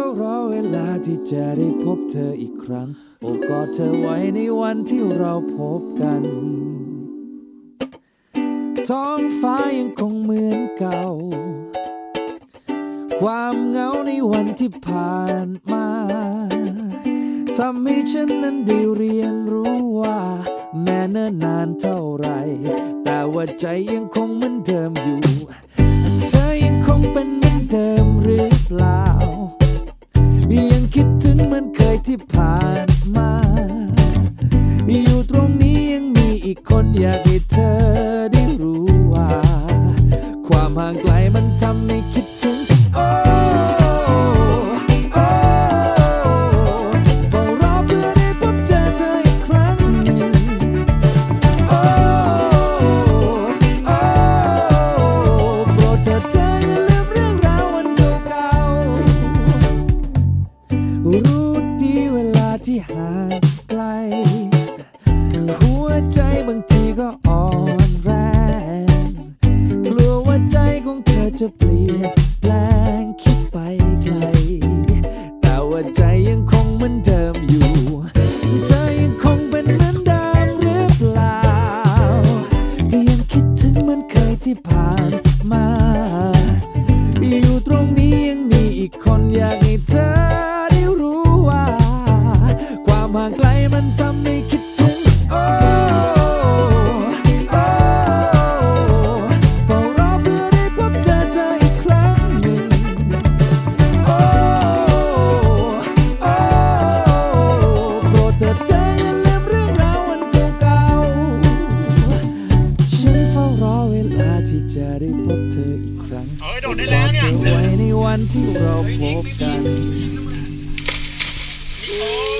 ารอเวลาที่จะได้พบเธออีกครั้ง โอบกอดเธอไว้ในวันที่เราพบกัน ท้องฟ้ายังคงเหมือนเก่า ความเหงาในวันที่ผ่านมาทำให้ฉันนั้นได้เรียนรู้ว่า แม้เนิ่นนานเท่าไร แต่ว่าใจยังคง นอยากให้เธอได้รู้ว่า ความห่างไกลมันทำให้คิด ก็อ่อนแรง กลัวว่าใจของเธอจะเปลี่ยน จะได้พบเธออีกครั้งเฮ้ยโดดได้แล้วเนี่ย กอดเธอไว้ในวันที่เราพบกัน โ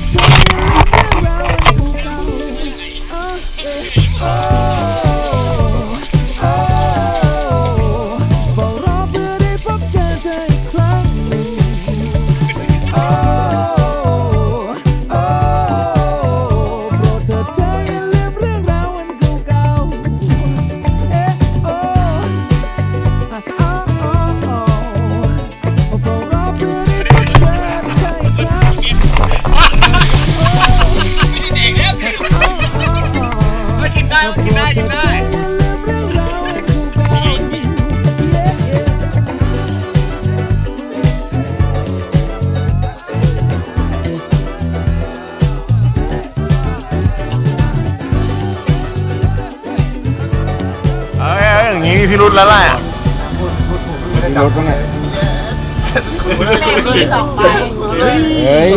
บเอย่างงี้มีพิรุธแล้วแหละสี่สองใบเฮ้ย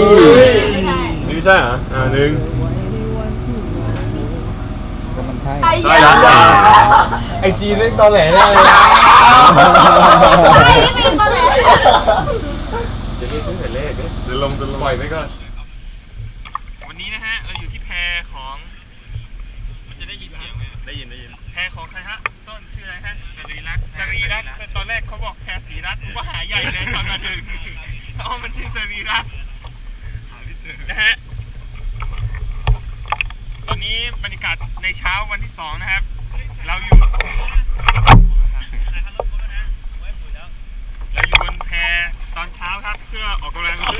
นี่ใช่เหรออ่าหนึ่งไอ้ได้ยาแล้วไอจีเล่นตอแหลได้เลยนะไอ้นี่มาแล้วจะลงจะลงปล่อยไปก่อนนี้นะฮะ เราอยู่ที่แพของ มันจะได้ยินเสียงไหม ได้ยินได้ยิน แพของใครฮะ ต้นชื่ออะไรฮะสรีรัตน์สรีรัตน์ตอนแรก เขาบอกแพสีรัตน์ผมว่าหาใหญ่เลยตอนมาถึงอ๋อมันชื่อสรีรัตน์นะฮะตอนนี้บรรยากาศในเช้าวันที่สองนะครับ เราอยู่ เราอยู่บนแพตอนเช้าครับเพื่อออกกำลังกาย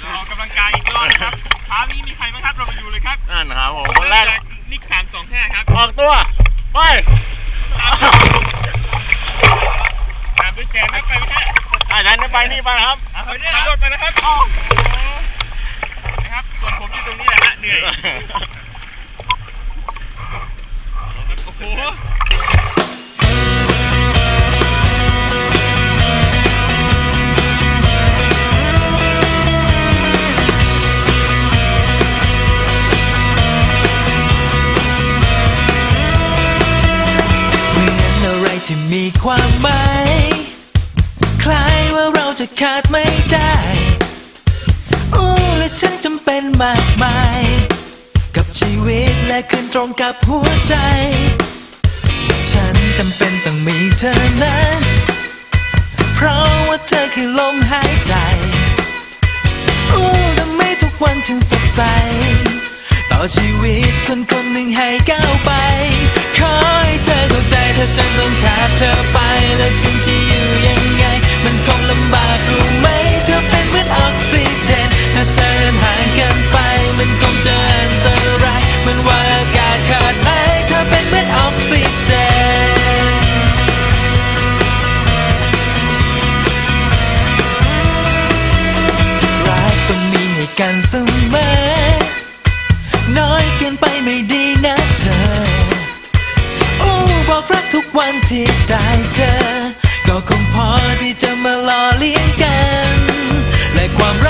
เราออกกำลังกายอีกรอบนะครับ เช้านี้มีใครบ้างครับเราไปดูเลยครับนั่นนะครับผมคนแรกเมจากนิกสามสองแค่ครับ ออกตัว ไป ตามด้วยแจมครับไปไหมฮะ อะ ดันไปนี่ไปครับอะไปนี่ยโดดไปนะครับอ๋อนะครับ ส่วนผมอยู่ตรงนี้แหละฮะเหนื่อยโอ้โห ขาดไม่ได้อู้และฉันจำเป็นมากมาย กับชีวิตและคืนตรงกับหัวใจ ฉันจำเป็นต้องมีเธอนะ เพราะว่าเธอคือลมหายใจอู้ทำให้ทุกวันฉันสดใส ต่อชีวิตคนคนหนึ่งให้ก้าวไปขอให้เธอเข้าใจถ้าฉันต้องขาดเธอไปแล้วฉันจะอยู่ยัง มันคงลำบากรู้ไหมเธอเป็นเหมือนออกซิเจน ถ้าเธอเดินห่างกันไป มันคงจะอันตรายมันว่าอากาศขาดหายเธอเป็นเหมือนออกซิเจนรักต้องมีให้กันเสมอน้อยเกินไปไม่ดีนะเธอ อู้บอกรักทุกวันที่ได้เจอ ก็คงพอที่จะมาหล่อเลี้ยงกัน และความรัก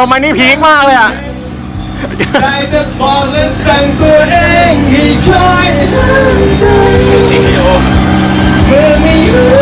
ลงมานี่พีคมากเลยอะเมื่อม่อยู่